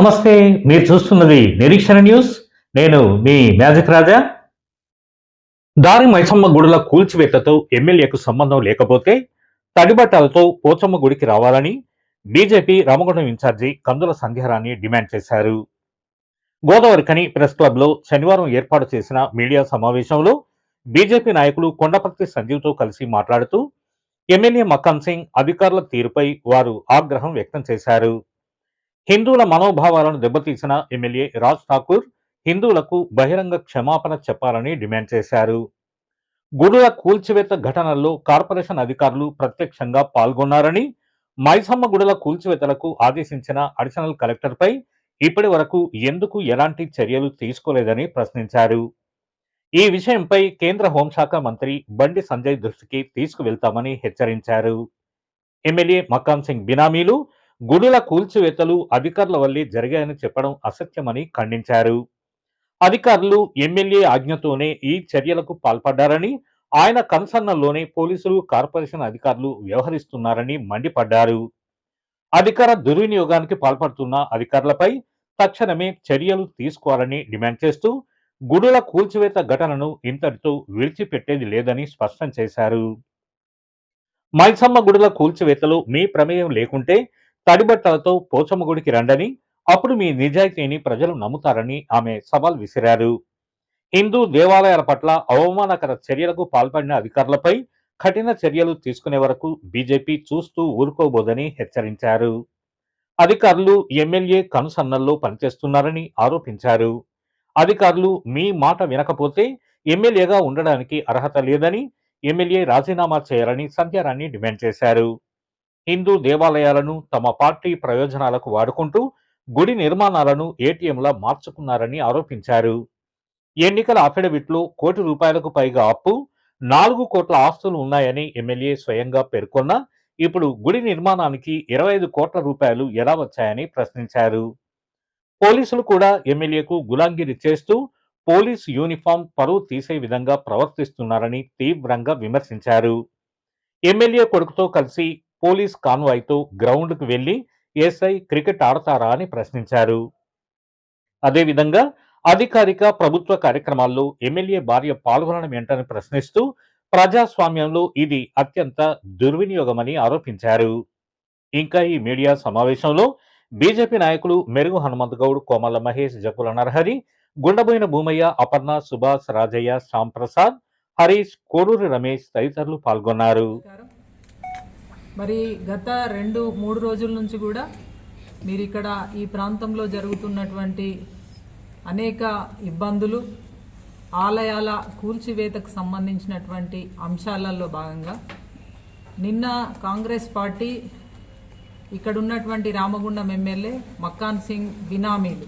నమస్తే మీరు చూస్తున్నది నిరీక్షణ న్యూస్. నేను మీ మ్యాజిక్ రాజా. దారి మైసమ్మ గుడుల కూల్చివేతతో ఎమ్మెల్యేకు సంబంధం లేకపోతే తడిబట్టలతో పోచమ్మ గుడికి రావాలని బీజేపీ రామగుండం ఇన్ఛార్జి కందుల సంధ్యారాన్ని డిమాండ్ చేశారు. గోదావరికని ప్రెస్ క్లబ్లో శనివారం ఏర్పాటు చేసిన మీడియా సమావేశంలో బీజేపీ నాయకులు కొండపర్తి సంజీవ్తో కలిసి మాట్లాడుతూ ఎమ్మెల్యే మక్కన్ సింగ్ అధికారుల తీరుపై వారు ఆగ్రహం వ్యక్తం చేశారు. హిందువుల మనోభావాలను దెబ్బతీసిన ఎమ్మెల్యే రాజ్ ఠాకూర్ హిందువులకు బహిరంగ క్షమాపణ చెప్పాలని డిమాండ్ చేశారు. గుడుల కూల్చివేత ఘటనల్లో కార్పొరేషన్ అధికారులు ప్రత్యక్షంగా పాల్గొన్నారని మైసమ్మ గుడుల కూల్చివేతలకు ఆదేశించిన అడిషనల్ కలెక్టర్పై ఇప్పటి వరకు ఎందుకు ఎలాంటి చర్యలు తీసుకోలేదని ప్రశ్నించారు. ఈ విషయంపై కేంద్ర హోంశాఖ మంత్రి బండి సంజయ్ దృష్టికి తీసుకువెళ్తామని హెచ్చరించారు. ఎమ్మెల్యే మకాన్ సింగ్ బినామీలు గుడుల కూల్చివేతలు అధికారుల వల్లే జరిగాయని చెప్పడం అసత్యమని ఖండించారు. అధికారులు ఎమ్మెల్యే ఆజ్ఞతోనే ఈ చర్యలకు పాల్పడ్డారని ఆయన కన్సర్నల్లోనే పోలీసులు కార్పొరేషన్ అధికారులు వ్యవహరిస్తున్నారని మండిపడ్డారు. అధికార దుర్వినియోగానికి పాల్పడుతున్న అధికారులపై తక్షణమే చర్యలు తీసుకోవాలని డిమాండ్ చేస్తూ గుడుల కూల్చివేత ఘటనను ఇంతటితో విడిచిపెట్టేది లేదని స్పష్టం చేశారు. మైసమ్మ గుడుల కూల్చివేతలో మీ ప్రమేయం లేకుంటే తడిబట్టలతో పోచమ్మ గుడికి రండని అప్పుడు మీ నిజాయితీని ప్రజలు నమ్ముతారని ఆమె సవాల్ విసిరారు. హిందూ దేవాలయాల పట్ల అవమానకర చర్యలకు పాల్పడిన అధికారులపై కఠిన చర్యలు తీసుకునే వరకు బీజేపీ చూస్తూ ఊరుకోబోదని హెచ్చరించారు. అధికారులు ఎమ్మెల్యే కనుసన్నల్లో పనిచేస్తున్నారని ఆరోపించారు. అధికారులు మీ మాట వినకపోతే ఎమ్మెల్యేగా ఉండడానికి అర్హత లేదని ఎమ్మెల్యే రాజీనామా చేయాలని సంధ్యారాణి డిమాండ్ చేశారు. హిందూ దేవాలయాలను తమ పార్టీ ప్రయోజనాలకు వాడుకుంటూ గుడి నిర్మాణాలను ఏటీఎంలా మార్చుకున్నారని ఆరోపించారు. ఎన్నికల అఫిడవిట్లో కోటి రూపాయలకు పైగా అప్పు నాలుగు కోట్ల ఆస్తులు ఉన్నాయని ఎమ్మెల్యే స్వయంగా పేర్కొన్నా ఇప్పుడు గుడి నిర్మాణానికి ఇరవై ఐదు కోట్ల రూపాయలు ఎలా వచ్చాయని ప్రశ్నించారు. పోలీసులు కూడా ఎమ్మెల్యేకు గులాంగిరి చేస్తూ పోలీస్ యూనిఫామ్ పరువు తీసే విధంగా ప్రవర్తిస్తున్నారని తీవ్రంగా విమర్శించారు. ఎమ్మెల్యే కొడుకుతో కలిసి పోలీస్ కాన్వాయ్తో గ్రౌండ్కు వెళ్ళి ఎస్ఐ క్రికెట్ ఆడతారా అని ప్రశ్నించారు. అదేవిధంగా అధికారిక ప్రభుత్వ కార్యక్రమాల్లో ఎమ్మెల్యే భార్య పాల్గొనడం ఏంటని ప్రశ్నిస్తూ ప్రజాస్వామ్యంలో ఇది అత్యంత దుర్వినియోగమని ఆరోపించారు. ఇంకా ఈ మీడియా సమావేశంలో బీజేపీ నాయకులు మెరుగు హనుమంత్ గౌడ్ కోమల మహేష్ జకుల నరహరి గుండబోయిన భూమయ్య అపర్ణ సుభాష్ రాజయ్య శ్యాంప్రసాద్ హరీష్ కోడూరి రమేష్ తదితరులు పాల్గొన్నారు. మరి గత రెండు మూడు రోజుల నుంచి కూడా మీరు ఇక్కడ ఈ ప్రాంతంలో జరుగుతున్నటువంటి అనేక ఇబ్బందులు ఆలయాల కూల్చివేతకు సంబంధించినటువంటి అంశాలలో భాగంగా నిన్న కాంగ్రెస్ పార్టీ ఇక్కడ ఉన్నటువంటి రామగుండం ఎమ్మెల్యే మక్కాన్ సింగ్ బినామీలు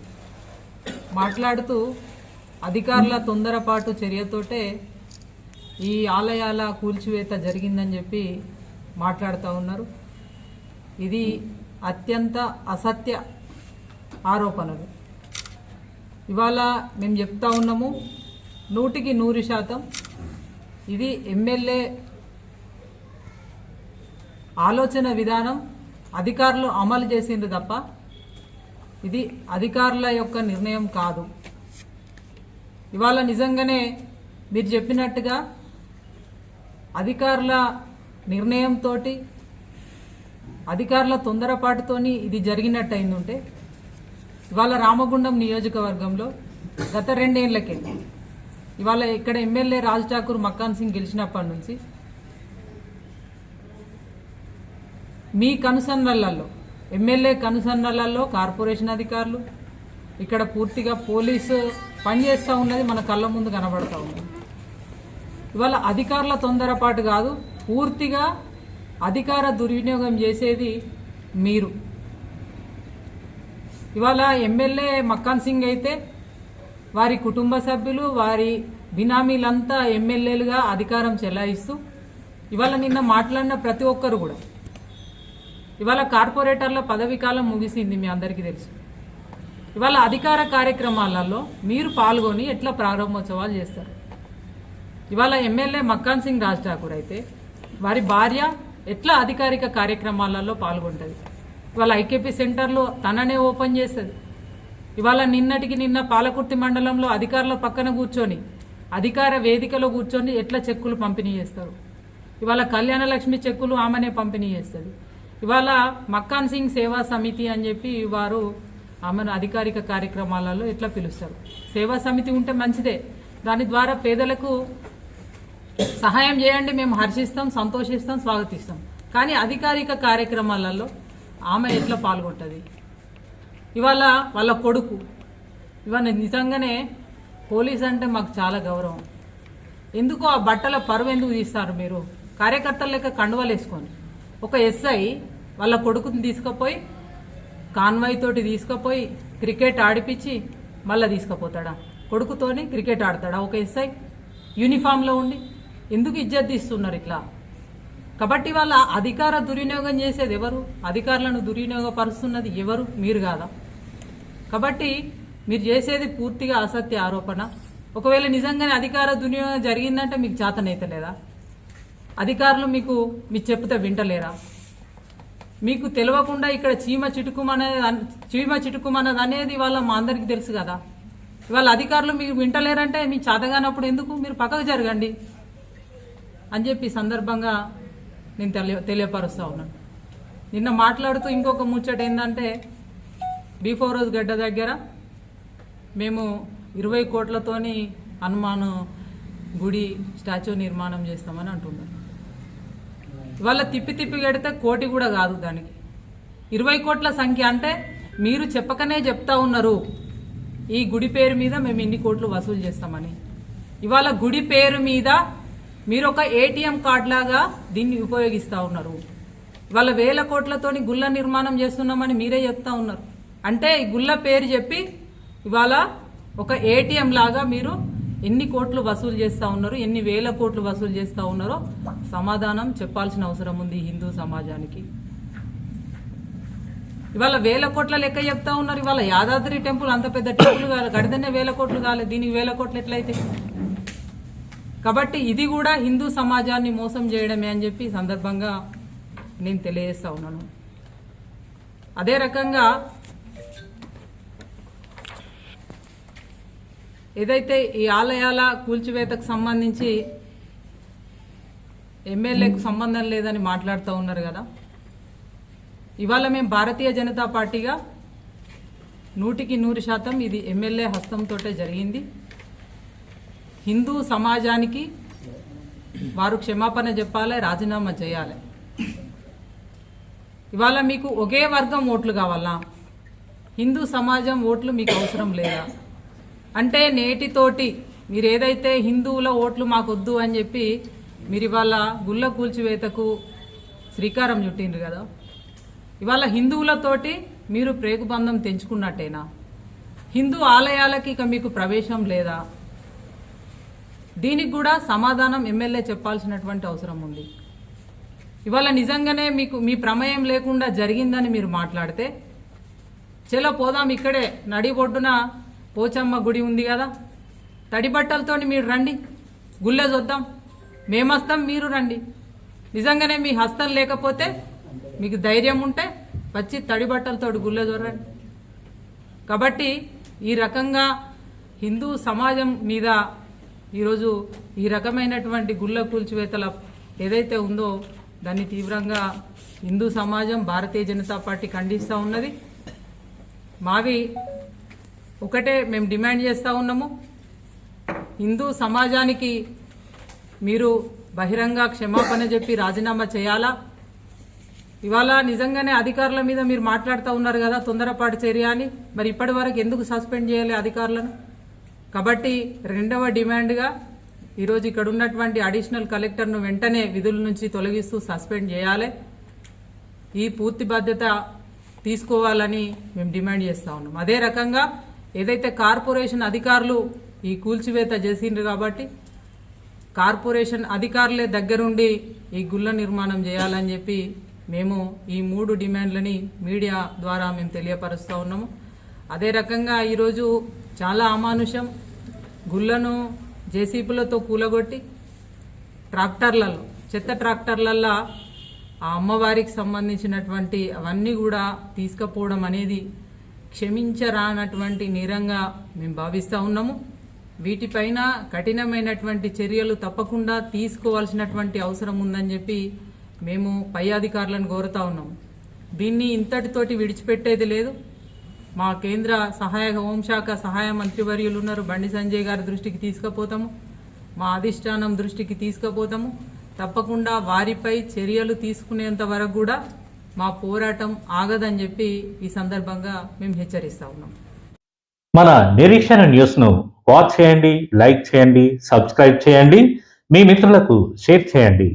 మాట్లాడుతూ అధికారుల తొందరపాటు చర్యతోటే ఈ ఆలయాల కూల్చివేత జరిగిందని చెప్పి మాట్లాడుతూ ఉన్నారు. ఇది అత్యంత అసత్య ఆరోపణలు. ఇవాళ మేము చెప్తా ఉన్నాము నూటికి నూరు శాతం ఇది ఎమ్మెల్యే ఆలోచన విధానం అధికారులు అమలు చేసింది తప్ప ఇది అధికారుల యొక్క నిర్ణయం కాదు. ఇవాళ నిజంగానే మీరు చెప్పినట్టుగా అధికారుల నిర్ణయంతో అధికారుల తొందరపాటుతోని ఇది జరిగినట్టు అయిందుంటే ఇవాళ రామగుండం నియోజకవర్గంలో గత రెండేళ్ళకే ఇవాళ ఇక్కడ ఎమ్మెల్యే రాజ్ ఠాకూర్ మక్కాన్ సింగ్ గెలిచినప్పటి నుంచి మీ కనుసన్నలలో ఎమ్మెల్యే కనుసన్నలలో కార్పొరేషన్ అధికారులు ఇక్కడ పూర్తిగా పోలీసు పనిచేస్తూ ఉన్నది మన కళ్ళ ముందు కనబడతా ఉంది. ఇవాళ అధికారుల తొందరపాటు కాదు పూర్తిగా అధికార దుర్వినియోగం చేసేది మీరు. ఇవాళ ఎమ్మెల్యే మక్కాన్ సింగ్ అయితే వారి కుటుంబ సభ్యులు వారి బినామీలంతా ఎమ్మెల్యేలుగా అధికారం చెలాయిస్తూ ఇవాళ నిన్న మాట్లాడిన ప్రతి ఒక్కరు కూడా ఇవాళ కార్పొరేటర్ల పదవీ కాలం ముగిసింది మీ అందరికీ తెలుసు. ఇవాళ అధికార కార్యక్రమాలలో మీరు పాల్గొని ఎట్లా ప్రారంభోత్సవాలు చేస్తారు? ఇవాళ ఎమ్మెల్యే మక్కాన్ సింగ్ రాజ్ ఠాకూర్ అయితే వారి భార్య ఎట్లా అధికారిక కార్యక్రమాలలో పాల్గొంటుంది. ఇవాళ ఐకేపీ సెంటర్లో తననే ఓపెన్ చేస్తుంది. ఇవాళ నిన్నటికి నిన్న పాలకుర్తి మండలంలో అధికారుల పక్కన కూర్చొని అధికార వేదికలో కూర్చొని ఎట్లా చెక్కులు పంపిణీ చేస్తారు? ఇవాళ కళ్యాణలక్ష్మి చెక్కులు ఆమెనే పంపిణీ చేస్తుంది. ఇవాళ మక్కాన్ సింగ్ సేవా సమితి అని చెప్పి వారు ఆమెను అధికారిక కార్యక్రమాలలో ఎట్లా పిలుస్తారు? సేవా సమితి ఉంటే మంచిదే. దాని ద్వారా పేదలకు సహాయం చేయండి మేము హర్షిస్తాం సంతోషిస్తాం స్వాగతిస్తాం. కానీ అధికారిక కార్యక్రమాలలో ఆమె ఎట్లా పాల్గొంటుంది? ఇవాళ వాళ్ళ కొడుకు. ఇవాళ నిజంగానే పోలీస్ అంటే మాకు చాలా గౌరవం. ఎందుకు ఆ బట్టల పరువు ఎందుకు తీస్తారు మీరు? కార్యకర్తల లెక్క కండువలు వేసుకొని. ఒక ఎస్ఐ వాళ్ళ కొడుకుని తీసుకుపోయి కాన్వాయ్ తోటి తీసుకుపోయి క్రికెట్ ఆడిపించి మళ్ళీ తీసుకుపోతాడా? కొడుకుతోని క్రికెట్ ఆడతాడా? ఒక ఎస్ఐ యూనిఫామ్లో ఉండి ఎందుకు ఇజ్జత్ తీస్తున్నారు ఇట్లా? కాబట్టి వాళ్ళ అధికార దుర్వినియోగం చేసేది ఎవరు? అధికారులను దుర్వినియోగపరుస్తున్నది ఎవరు? మీరు కాదా? కాబట్టి మీరు చేసేది పూర్తిగా అసత్య ఆరోపణ. ఒకవేళ నిజంగానే అధికార దుర్వినియోగం జరిగిందంటే మీకు చేతనైతలేదా అధికారులు మీకు మీ చెప్తే వింటలేరా? మీకు తెలియకుండా ఇక్కడ చీమ చిటుకుమనేది చీమ చిటుకుమన్నది అనేది వాళ్ళ మా అందరికీ తెలుసు కదా. ఇవాళ అధికారులు మీరు వింటలేరంటే మీ చేతగానప్పుడు ఎందుకు? మీరు పక్కకు జరగండి. అని చెప్పి సందర్భంగా నేను తెలియ తెలియపరుస్తూ ఉన్నాను నిన్న మాట్లాడుతూ ఇంకొక ముచ్చట ఏంటంటే బిఫోర్ రోజు గడ్డ దగ్గర మేము ఇరవై కోట్లతోని హనుమాను గుడి స్టాచ్యూ నిర్మాణం చేస్తామని అంటున్నారు. ఇవాళ తిప్పి తిప్పి కడితే కోటి కూడా కాదు దానికి. ఇరవై కోట్ల సంఖ్య అంటే మీరు చెప్పకనే చెప్తా ఉన్నారు ఈ గుడి పేరు మీద మేము ఇన్ని కోట్లు వసూలు చేస్తామని. ఇవాళ గుడి పేరు మీద మీరు ఒక ఏటీఎం కార్డ్ లాగా దీన్ని ఉపయోగిస్తా ఉన్నారు. ఇవాళ వేల కోట్లతోని గుళ్ళ నిర్మాణం చేస్తున్నామని మీరే చెప్తా ఉన్నారు. అంటే ఈ గుళ్ళ పేరు చెప్పి ఇవాళ ఒక ఏటీఎం లాగా మీరు ఎన్ని కోట్లు వసూలు చేస్తా ఉన్నారు ఎన్ని వేల కోట్లు వసూలు చేస్తా ఉన్నారో సమాధానం చెప్పాల్సిన అవసరం ఉంది హిందూ సమాజానికి. ఇవాళ వేల కోట్ల లెక్క చెప్తా ఉన్నారు. ఇవాళ యాదాద్రి టెంపుల్ అంత పెద్ద టెంపుల్ కాదు కడితేనే వేల కోట్లు కాలేదు దీనికి వేల కోట్లు ఎట్లయితే కాబట్టి ఇది కూడా హిందూ సమాజాన్ని మోసం చేయడమే అని చెప్పి సందర్భంగా నేను తెలియజేస్తా ఉన్నాను. అదే రకంగా ఏదైతే ఈ ఆలయాల కూల్చివేతకు సంబంధించి ఎమ్మెల్యేకు సంబంధం లేదని మాట్లాడుతూ ఉన్నారు కదా ఇవాళ మేము భారతీయ జనతా పార్టీగా నూటికి నూరు శాతం ఇది ఎమ్మెల్యే హస్తంతో జరిగింది. హిందూ సమాజానికి వారు క్షమాపణ చెప్పాలి రాజీనామా చేయాలి. ఇవాళ మీకు ఒకే వర్గం ఓట్లు కావాలా? హిందూ సమాజం ఓట్లు మీకు అవసరం లేదా? అంటే నేటితోటి మీరు ఏదైతే హిందువుల ఓట్లు మాకు వద్దు అని చెప్పి మీరు ఇవాళ గుళ్ళ కూల్చివేతకు శ్రీకారం చుట్టిండ్రు కదా? ఇవాళ హిందువులతోటి మీరు ప్రేగుబంధం తెంచుకున్నట్టేనా? హిందూ ఆలయాలకి ఇక మీకు ప్రవేశం లేదా? దీనికి కూడా సమాధానం ఎమ్మెల్యే చెప్పాల్సినటువంటి అవసరం ఉంది. ఇవాళ నిజంగానే మీకు మీ ప్రమేయం లేకుండా జరిగిందని మీరు మాట్లాడితే చలో పోదాం ఇక్కడే నడి ఒడ్డున పోచమ్మ గుడి ఉంది కదా. తడి బట్టలతోని మీరు రండి గుళ్ళే చూద్దాం. మేమస్తాం మీరు రండి. నిజంగానే మీ హస్తం లేకపోతే మీకు ధైర్యం ఉంటే వచ్చి తడి బట్టలతోటి గుళ్ళే చూడండి. కాబట్టి ఈ రకంగా హిందూ సమాజం మీద ఈరోజు ఈ రకమైనటువంటి గుళ్ళ కూల్చివేతల ఏదైతే ఉందో దాన్ని తీవ్రంగా హిందూ సమాజం భారతీయ జనతా పార్టీ ఖండిస్తూ ఉన్నది. మావి ఒకటే మేము డిమాండ్ చేస్తూ ఉన్నాము. హిందూ సమాజానికి మీరు బహిరంగ క్షమాపణ చెప్పి రాజీనామా చేయాలా? ఇవాళ నిజంగానే అధికారుల మీద మీరు మాట్లాడుతూ ఉన్నారు కదా తొందరపాటు చర్య అని మరి ఇప్పటి వరకు ఎందుకు సస్పెండ్ చేయాలి అధికారులను? కాబట్టి రెండవ డిమాండ్గా ఈరోజు ఇక్కడ ఉన్నటువంటి అడిషనల్ కలెక్టర్ను వెంటనే విధుల నుంచి తొలగిస్తూ సస్పెండ్ చేయాలి. ఈ పూర్తి బాధ్యత తీసుకోవాలని మేము డిమాండ్ చేస్తా ఉన్నాం. అదే రకంగా ఏదైతే కార్పొరేషన్ అధికారులు ఈ కూల్చివేత చేసిండ్రు కాబట్టి కార్పొరేషన్ అధికారులే దగ్గరుండి ఈ గుళ్ళ నిర్మాణం చేయాలని చెప్పి మేము ఈ మూడు డిమాండ్లని మీడియా ద్వారా మేము తెలియపరుస్తూ ఉన్నాము. అదే రకంగా ఈరోజు చాలా అమానుషం గుళ్ళను జేసీపీలతో కూలగొట్టి ట్రాక్టర్లలో చెత్త ట్రాక్టర్లల్లో ఆ అమ్మవారికి సంబంధించినటువంటి అవన్నీ కూడా తీసుకుపోవడం అనేది క్షమించరానటువంటి నేరంగా మేము భావిస్తూ ఉన్నాము. వీటిపైన కఠినమైనటువంటి చర్యలు తప్పకుండా తీసుకోవాల్సినటువంటి అవసరం ఉందని చెప్పి మేము పై అధికారులను కోరుతా ఉన్నాము. దీన్ని ఇంతటితోటి విడిచిపెట్టేది లేదు. మా కేంద్ర సహాయ హోంశాఖ సహాయ మంత్రివర్యులు ఉన్నారు బండి సంజయ్ గారి దృష్టికి తీసుకుపోతాము. మా అధిష్టానం దృష్టికి తీసుకుపోతాము. తప్పకుండా వారిపై చర్యలు తీసుకునేంత వరకు కూడా మా పోరాటం ఆగదని చెప్పి ఈ సందర్భంగా మేము హెచ్చరిస్తా ఉన్నాం. మన నిరీక్షణ న్యూస్ను వాచ్ చేయండి లైక్ చేయండి సబ్స్క్రైబ్ చేయండి. మీ మిత్రులకు షేర్ చేయండి.